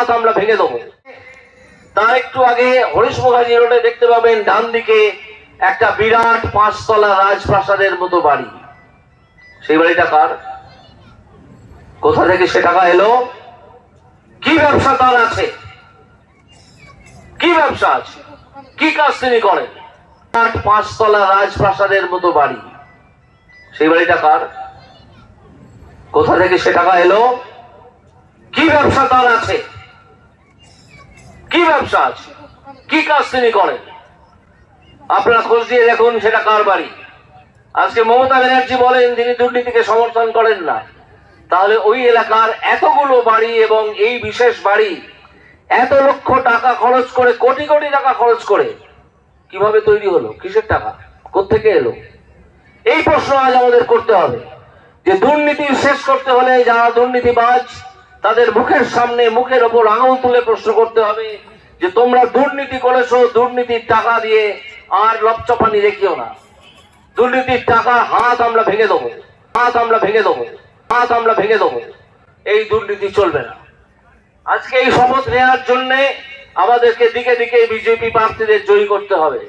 হাত আমরা ভেঙে দেবো। তার একটু আগে হরিশ মুখার্জি রোডে দেখতে পাবেন ডান দিকে একটা বিরাট পাঁচতলা রাজপ্রাসাদের মতো বাড়ি। সেই বাড়িটা কার? কোথা থেকে সে টাকা এলো? কি ব্যবসা তার আছে? কি ব্যবসা আছে? কি কাজ তিনি করেন? বিরাট পাঁচতলা রাজপ্রাসাদের মতো বাড়ি। সেই বাড়িটা কার? কোথা থেকে সে টাকা এলো? কি ব্যবসা তার আছে? ব্যবসা আছে কি কাজ তিনি করেন? আপনারা খোঁজ দিয়ে দেখুন সেটা কার বাড়ি। আজকে মমতা ব্যানার্জি বলেন, তিনি দুর্নীতিকে সমর্থন করেন না। তাহলে ওই এলাকার এতগুলো বাড়ি এবং এই বিশেষ বাড়ি, এত লক্ষ টাকা খরচ করে, কোটি কোটি টাকা খরচ করে, কীভাবে তৈরি হলো? কিসের টাকা? কোত্থেকে এলো? এই প্রশ্ন আজ আমাদের করতে হবে। যে দুর্নীতি শেষ করতে হলে যারা দুর্নীতিবাজ, তাদের মুখের সামনে মুখের ওপর আঙুল তুলে প্রশ্ন করতে হবে। যে তোমরা দুর্নীতি করেছ, দুর্নীতির টাকা দিয়ে আর লপচপানি দেখিও না। দুর্নীতির টাকা হাত আমরা ভেঙে দেবো, হাত আমরা ভেঙে দেবো, হাত আমরা ভেঙে দেবো। এই দুর্নীতি চলবে না। আজকে এই শপথ নেওয়ার জন্যে আমাদেরকে দিকে দিকে বিজেপি প্রার্থীদের জয়ী করতে হবে।